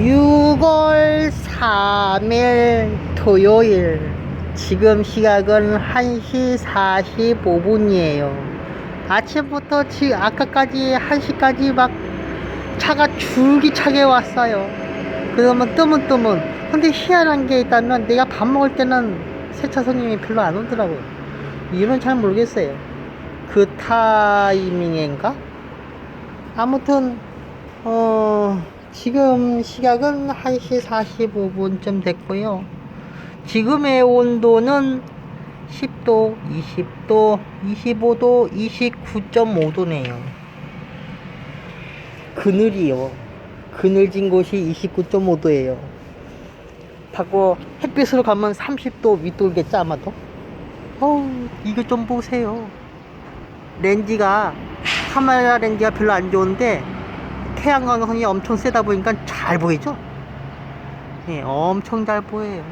6월 3일 토요일. 지금 시각은 1시 45분이에요. 아침부터 지 아까까지 1시까지 막 차가 줄기차게 왔어요. 그러면 뜨문뜨문. 근데 희한한 게 있다면 내가 밥 먹을 때는 세차 손님이 별로 안 오더라고요. 이유는 잘 모르겠어요. 그 타이밍인가? 아무튼 어 지금 시각은 1시 45분쯤 됐고요. 지금의 온도는 10도, 20도, 25도, 29.5도네요. 그늘이요. 그늘진 곳이 29.5도예요. 하고 햇빛으로 가면 30도 윗돌겠죠 아마도? 어우 이거 좀 보세요. 렌즈가 카메라 렌즈가 별로 안 좋은데 태양광선이 엄청 세다 보니까 잘 보이죠? 예, 엄청 잘 보여요.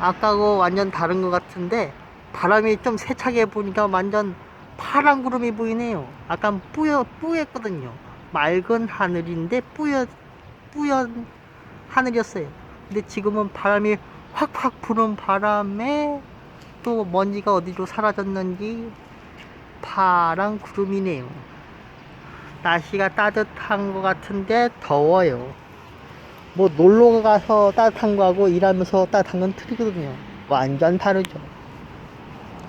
아까하고 완전 다른 것 같은데 바람이 좀 세차게 보니까 완전 파란 구름이 보이네요. 아까 뿌여 뿌였거든요. 맑은 하늘인데 뿌여 뿌연 하늘이었어요. 근데 지금은 바람이 확확 부는 바람에 또 먼지가 어디로 사라졌는지 파란 구름이네요. 날씨가 따뜻한 것 같은데 더워요. 뭐 놀러 가서 따뜻한 거하고 일하면서 따뜻한 건 틀리거든요. 완전 다르죠.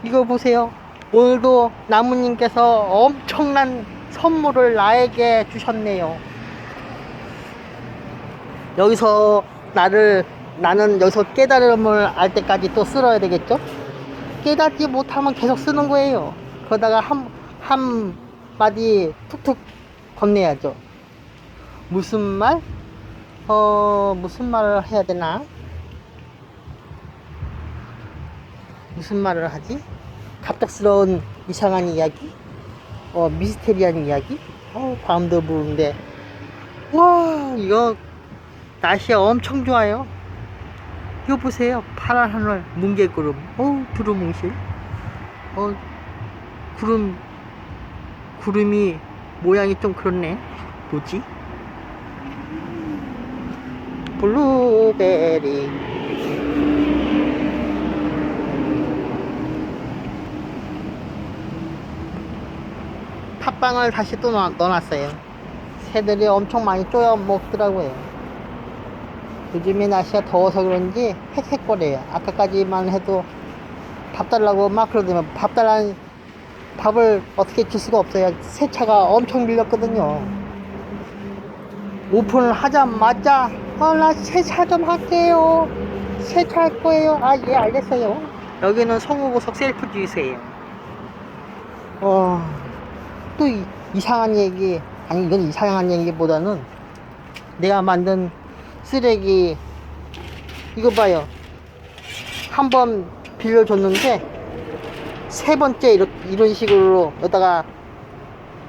이거 보세요. 오늘도 나무님께서 엄청난 선물을 나에게 주셨네요. 여기서 나를 나는 여기서 깨달음을 알 때까지 또 쓸어야 되겠죠? 깨닫지 못하면 계속 쓰는 거예요. 그러다가 한, 한 마디 툭툭 건네야죠. 무슨 말? 어, 무슨 말을 해야 되나? 무슨 말을 하지? 갑작스러운 이상한 이야기? 어, 미스테리한 이야기? 어, 바람도 부는데. 와, 이거 날씨 엄청 좋아요. 이거 보세요. 파란 하늘, 뭉게구름. 어우, 두루뭉실. 어, 구름, 구름이 모양이 좀 그렇네. 뭐지? 블루베리. 팥빵을 다시 또 넣, 넣어놨어요. 새들이 엄청 많이 쪼여 먹더라고요. 요즘에 날씨가 더워서 그런지 헥헥거려요. 아까까지만 해도 밥 달라고 막 그러더니 밥 달라는 밥을 어떻게 줄 수가 없어요. 세차가 엄청 밀렸거든요. 오픈을 하자마자 어, 나 세차 좀 할게요. 세차 할 거예요. 아, 예, 알겠어요. 여기는 성우고속 셀프 주유소예요. 어, 또 이, 이상한 얘기, 아니, 이건 이상한 얘기보다는 내가 만든 쓰레기, 이거 봐요. 한 번 빌려줬는데, 세 번째 이런, 이런 식으로 여기다가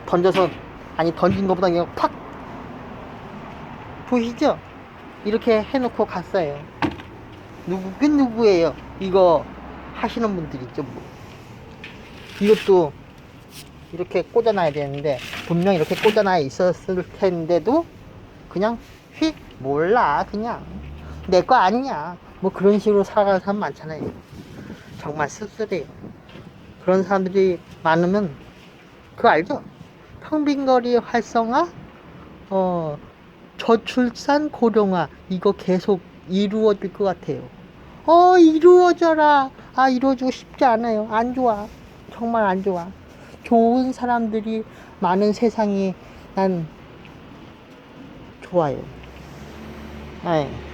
던져서, 아니, 던진 것보다 그냥 팍! 보이시죠? 이렇게 해놓고 갔어요. 누구긴 누구예요? 이거 하시는 분들 있죠, 뭐. 이것도 이렇게 꽂아놔야 되는데, 분명 이렇게 꽂아놔 있었을 텐데도, 그냥 휙, 몰라, 그냥. 내 거 아니냐. 뭐 그런 식으로 살아가는 사람 많잖아요. 정말 씁쓸해요. 그런 사람들이 많으면, 그거 알죠? 평빈거리 활성화, 어, 저출산 고령화, 이거 계속 이루어질 것 같아요. 어, 이루어져라. 아, 이루어지고 싶지 않아요. 안 좋아. 정말 안 좋아. 좋은 사람들이 많은 세상이 난 좋아요. 네.